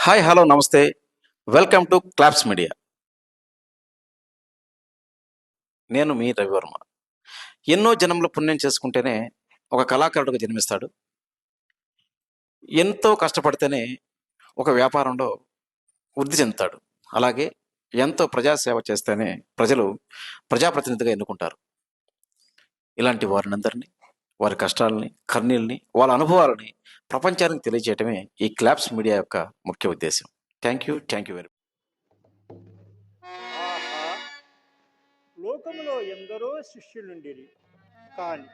Hi hello నమస్తే. Welcome to claps media. నేను మీ రవివర్మ. ఎన్నో జనంలో పుణ్యం చేసుకుంటేనే ఒక కళాకారుడిగా జన్మిస్తాడు. ఎంతో కష్టపడితేనే ఒక వ్యాపారంలో వృద్ధి చెందుతాడు. అలాగే ఎంతో ప్రజాసేవ చేస్తేనే ప్రజలు ప్రజాప్రతినిధిగా ఎన్నుకుంటారు. ఇలాంటి వారినందరినీ వారి కష్టాలని కర్నీల్ని వాళ్ళ అనుభవాలని ప్రపంచానికి తెలియజేయటమే ఈ క్లాప్స్ మీడియా యొక్క ముఖ్య ఉద్దేశం. Thank you thank you very లోకములో ఎందరో శిష్యులుండిరి. కాని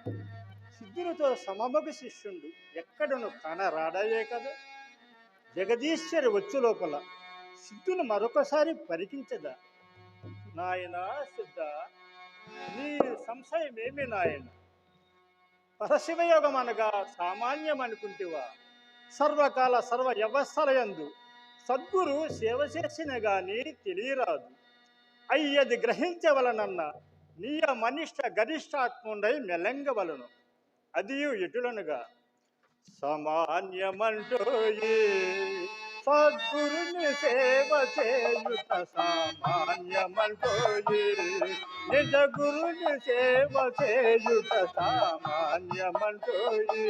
సిద్ధులతో సమమగ శిష్యుండు ఎక్కడను కానరాడాయే కదా. జగదీశ్వరి వచ్చు లోపల సిద్ధును మరొకసారి పరికించదా? నాయనా సిద్ధ నీ సంశయమేమి నాయన? పరశివయోగం అనగా సామాన్యం అనుకుంటేవా? సర్వకాల సర్వ వ్యవస్థలయందు సద్గురు సేవ చేసిన గాని తెలియరాదు. అయ్యది గ్రహించవలనన్న నీయ మనిష్ట గరిష్టాత్ముండై మెలంగవలను. అది ఎటులనుగా? సామాన్యమంటూ సద్గురుని సేవ చేయుట సామాన్యమంటూ నిజ గురుని సేవ చేయుట సామాన్యమంటూ ఈ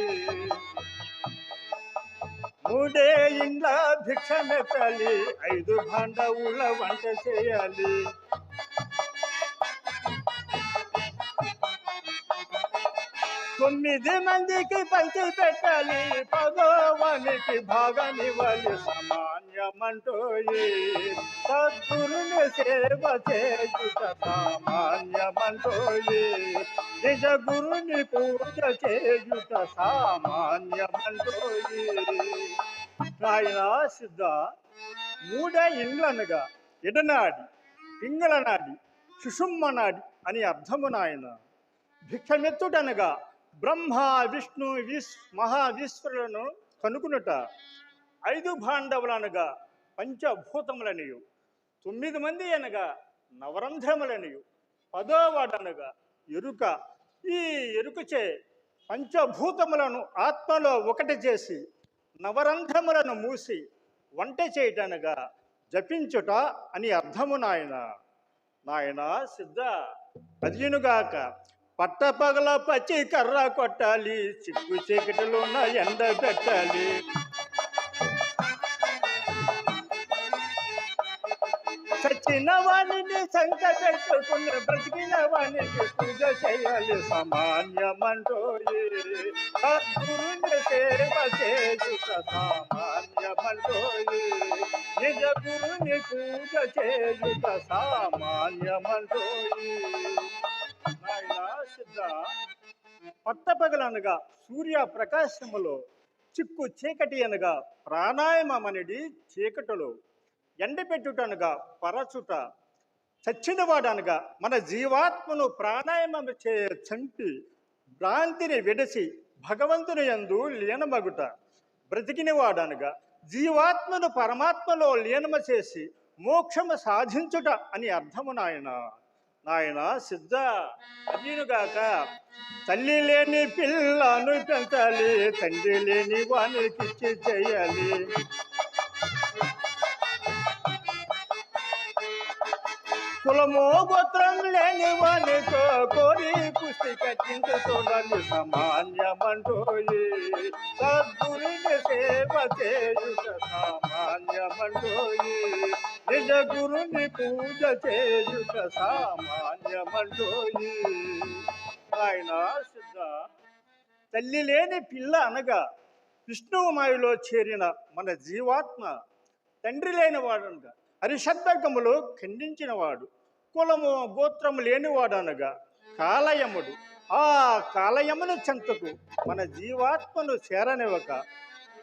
మూడే ఇండ్ల భిక్షమెత్తలి ఐదు భాండవుల వంట చేయాలి. తొమ్మిది మందికి పంచి పెట్టాలి పదోవానికి భాగనివ్వాలి. సామాన్యమంటూ సద్గురుని సేవ చేయుట సామాన్యమంటూ నిజ గురుని పూజ చేయుట సామాన్యమంటూ ఈ నాయన సిద్ధ మూడే ఇండ్లనగా ఎడనాడి పింగళనాడి సుషుమ్మనాడి అని అర్థము నాయన. భిక్షమెత్తుటనగా బ్రహ్మ విష్ణు విశ్ మహావిశ్వరులను కనుకునుట ఐదు భాండవులనగా పంచభూతములనియు. తొమ్మిది మంది అనగా నవరంధ్రములనియు. పదోవాడనగా ఎరుక. ఈ ఎరుకచే పంచభూతములను ఆత్మలో ఒకటి చేసి నవరంధ్రములను మూసి వంట చేయటనగా జపించుట అని అర్థము నాయన. నాయన సిద్ధ. అదియునుగాక పట్టపగల పచ్చి కర్ర కొట్టాలి చిక్కు చీకటిలోన ఎండ పెట్టాలి. చచ్చిన వాణిని సంక పెట్టుకుని బ్రతికిన వాణికి పూజ చేయాలి సామాన్యమంటూ సద్గురుని సేవ చేయుట సామాన్యమంటూ నిజ గురుని పూజ చేయుట సామాన్యమంటూ సిద్ధ. పట్టపగలనగా సూర్య ప్రకాశములో చిక్కు చీకటి అనగా ప్రాణాయామమనిది చీకటిలో. ఎండపెట్టుటనగా పరచుట. చచ్చినవాడనగా మన జీవాత్మను ప్రాణాయామం చే చంపి భ్రాంతిని విడసి భగవంతుని యందు లీనమగుట. బ్రతికినవాడనగా జీవాత్మను పరమాత్మలో లీనమ చేసి మోక్షము సాధించుట అని అర్థము నాయన. నాయన సిద్ధ అర్జునుగాక తల్లి లేని పిల్లను పెంచాలి తండ్రి లేని వానికి చేయాలి. కులము గోత్రం లేని వానితో కోరి పుష్టి కట్టించు చూడాలి సామాన్యమంటూ సద్గురుని సేవ చేయుట సామాన్యమంటూ నిజ గురుని పూజ చేయుట సామాన్యమంటూ ఆయన సిద్ధ తల్లి లేని పిల్ల అనగా విష్ణువు మాయలో చేరిన మన జీవాత్మ తండ్రి లేనివాడు అనగా హరిషద్వర్గములు ఖండించినవాడు కులము గోత్రము లేనివాడు అనగా కాలయముడు. ఆ కాలయమును చెంతకు మన జీవాత్మను చేరనివ్వక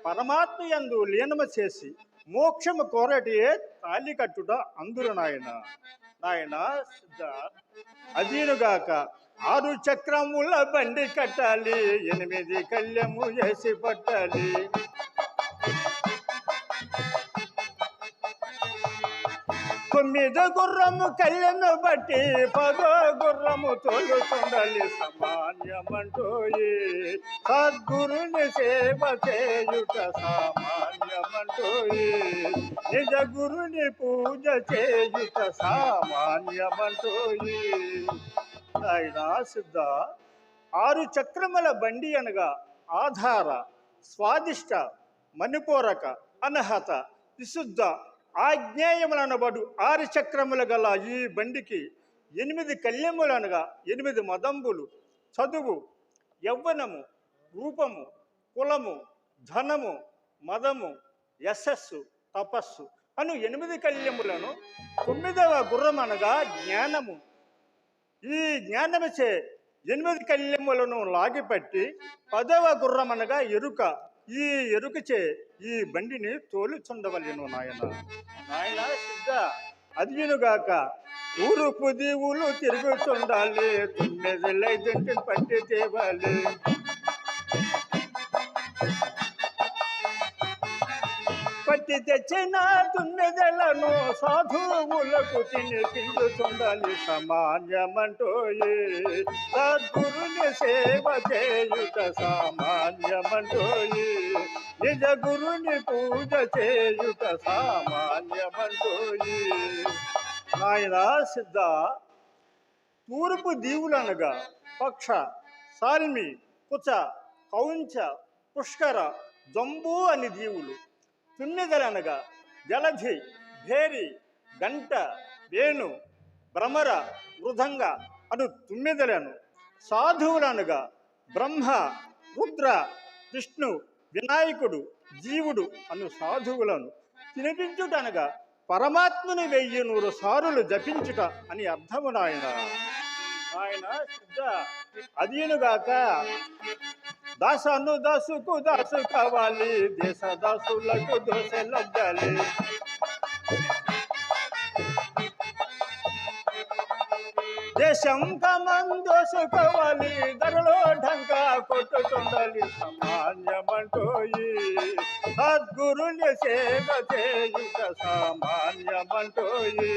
పరమాత్మ యందు లీనమ చేసి మోక్షము కోరటియే తాలి కట్టుట అందురు నాయన. నాయన సిద్ధ. అదీనుగాక ఆరు చక్రముల బండి కట్టాలి ఎనిమిది కళ్యము వేసి పట్టాలి. తొమ్మిది గుర్రము కళ్ళను బట్టి పదో గుర్రము తోలుతుండాలి సమాన్యమంటూ ఈ సద్గురుని సేవ చేయుట సామాన్య సామాన్యమంటోయి నిజ గురుని పూజ చేయుట సామాన్యమంటోయి ఆయన సిద్ధ ఆరు చక్రముల బండి అనగా ఆధార స్వాదిష్ట మణిపూరక అనహత విశుద్ధ ఆజ్ఞేయములనబడు ఆరు చక్రములు గల ఈ బండికి ఎనిమిది కళ్యములనగా ఎనిమిది మదంబులు. చదువు యవ్వనము రూపము కులము ధనము మదము యశస్సు తపస్సు అను ఎనిమిది కళ్యములను తొమ్మిదవ గుర్రం అనగా జ్ఞానము. ఈ జ్ఞానమిచే ఎనిమిది కళ్యములను లాగిపట్టి పదవ గుర్రం అనగా ఎరుక. ఈ ఎరుకచే ఈ బండిని తోలుచుండవలను నాయన. నాయన సిద్ధ. అదియునుగాక ఊరుపు దీవులు తిరుగుతుండాలి తొమ్మిది పట్టి తేవాలి. పట్టి తెచ్చిన తుమ్మెదలను సాధువులకు తినిపించుతుండాలి సామాన్యమంటోయే సద్గురుని సేవ చేయుట సామాన్యమంటోయే నిజ గురుని పూజ చేయుట సామాన్యమంటోయే నాయన సిద్ధ తూర్పు దీవులనగా పక్ష సాల్మి కుచ కౌంచ పుష్కర జంబూ అని దీవులు. తుమ్మిదలనగా జలధి భేరి గంట వేణు భ్రమర మృదంగ అను తుమ్మిదలను సాధువులనగా బ్రహ్మ రుద్ర విష్ణు వినాయకుడు జీవుడు అను సాధువులను తినిపించుటనగా పరమాత్మని వెయ్యి నూరు సారులు జపించుట అని అర్థము నాయన. ఆయన సిద్ధ అదీనుగాక దాసను దాసుకు దాసు కావాలి దేశ దాసులకు దోశ లగ్గాలి దేశం కమందోసు కావాలి ధరలో ఢంకా కొట్టుతుండాలి సామాన్యమంటోయి సద్గురుని సేవ చేయుట సామాన్యమంటోయి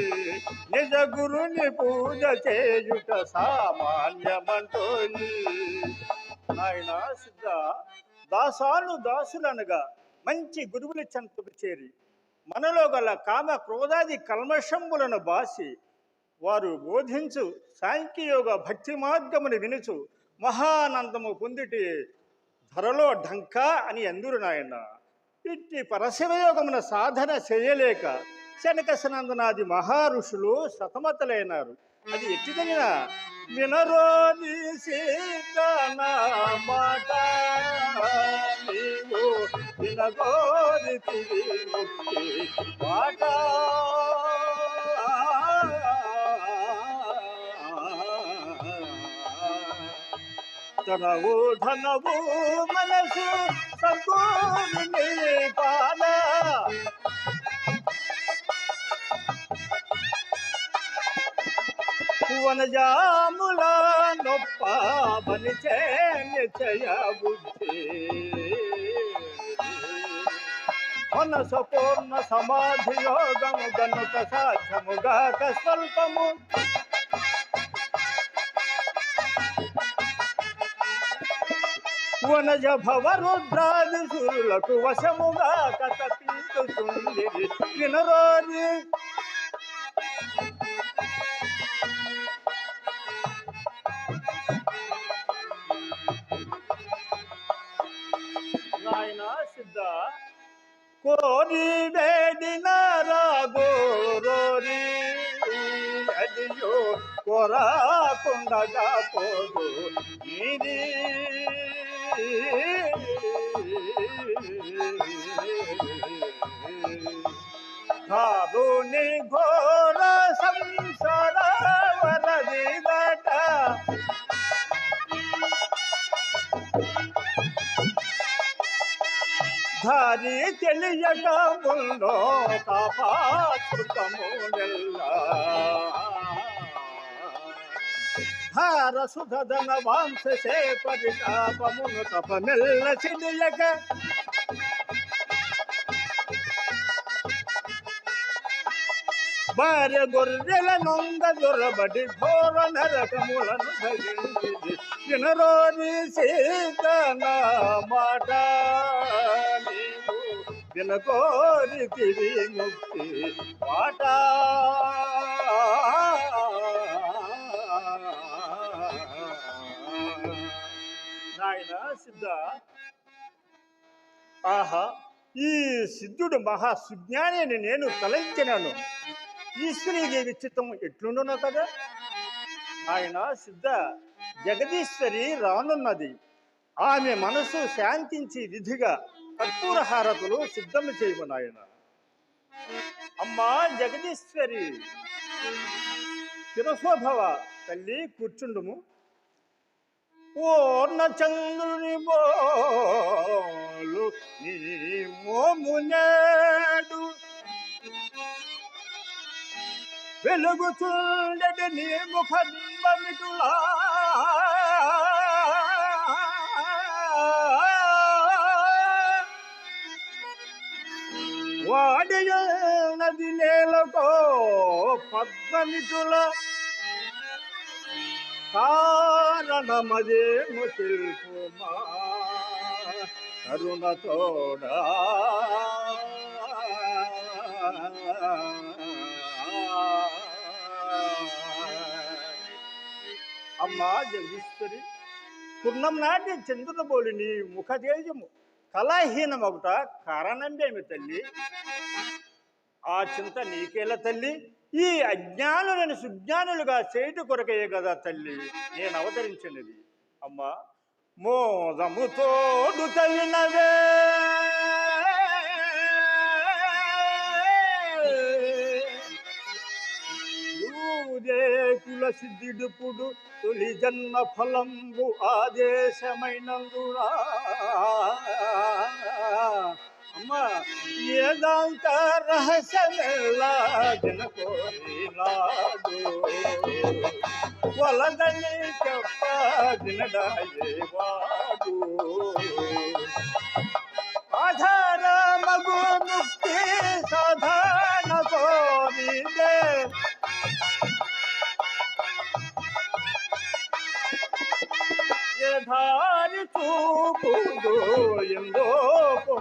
నిజ గురుని పూజ చేయుట సామాన్యమంటోయి ఆయన సిద్ధ. దాసాను దాసులనగా మంచి గురువుల చెంతకు చేరి మనలో గల కామ క్రోధాది కల్మషంబులను బాసి వారు బోధించు సాంఖ్యయోగ భక్తి మార్గమును వినుచు మహానందము పొందిటి ధరలో ఢంక అని అందురు నాయన. ఇట్టి పరశివయోగమున సాధన చేయలేక శనకసనందనాది మహారుషులు సతమతలైనారు. అది వినరో నీ సీతన మాట. నీవు వినగోరి ముక్తి మాట. తనవు ధనవు మనసు సద్గురుని పాల వనజాముల నొప్ప బలిచే నిశ్చయ బుద్ధి మనసు పూర్ణ సమాధి యోగము గనుక సాధ్యముగా స్వల్పము. వనజ భవరుద్రాది సూర్యులకు వశముగా కథ పీతుచుంది వినరోని. కోరి వేడిన రాగోరోరి అదియో కొరాకుండగా పోదు నీది ధారుని ఘోర ధారి తెలియక ముందో కాపాసుతము హార సుధన వాంశే పరితాపమును తపనెల్ల చిలియక. భార్య గొర్రెల నొంగ దొరబడి ఘోర నరకములను భజించింది వినరోని సీతన మాట. నీవు వినకోరితివి ముక్తి వాట. నాయన సిద్ధ. ఆహా ఈ సిద్ధుడు మహా సుజ్ఞాని అని నేను తలంచినాను. ఈశ్వరీదేవి చిత్తం ఎట్లుండునో కదా? ఆయన సిద్ధ జగదీశ్వరి రానున్నది. ఆమె మనసు శాంతించి విధిగా కర్పూర హారతులు సిద్ధం చేయము అమ్మా జగదీశ్వరి శిరశోభవ తల్లి కూర్చుండుము. ఓర్ణ చంద్రుని బోలు నీ మోమునేడు వెలుగుచుండటి నీ ముఖంబమిటులా వాడయనది నేలకో పద్మమిటుల కారణమదేము తెలుపుమా కరుణతోడా అమ్మా జగదీశ్వరి పూర్ణం నాటి చంద్రుల బోలిని ముఖ తేజము. కళాహీనమగుట కారణమేమి తల్లి? ఆ చింత నీకేలా తల్లి? ఈ అజ్ఞానులను సుజ్ఞానులుగా చేయుట కొరకే కదా తల్లి. నేను అవతరించినది. అమ్మా మోదముతోడు తల్లినవే. తవినవే కుల సిద్ధిడుపుడు తొలి జన్మ ఫలంబు ఆదేశమైనందునా. అమ్మా ఏదాంత రహస్యమెల్లా జనకోరినాడు వలదని చెప్ప దినడాయేవాడు ఆధార మగు ముక్తి ఎధారి చూపుడు ఎందో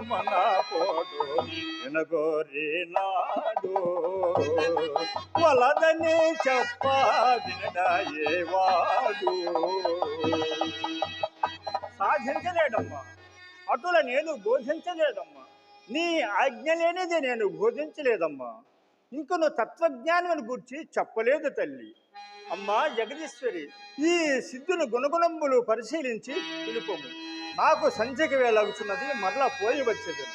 మన పోడు వినగోరి నాడు. వలదని చెప్ప వినడాయేవాడు సాధించలేడమ్మా అటుల నేను బోధించలేదమ్మా. నీ ఆజ్ఞ లేనిది నేను బోధించలేదమ్మా. ఇంకను తత్వజ్ఞానం గురించి చెప్పలేదు తల్లి. అమ్మా జగదీశ్వరి ఈ సిద్ధుని గుణగుణంబులు పరిశీలించి తెలుపము. నాకు సంధ్యకి వేళగుచున్నది మరలా పోయి వచ్చేది.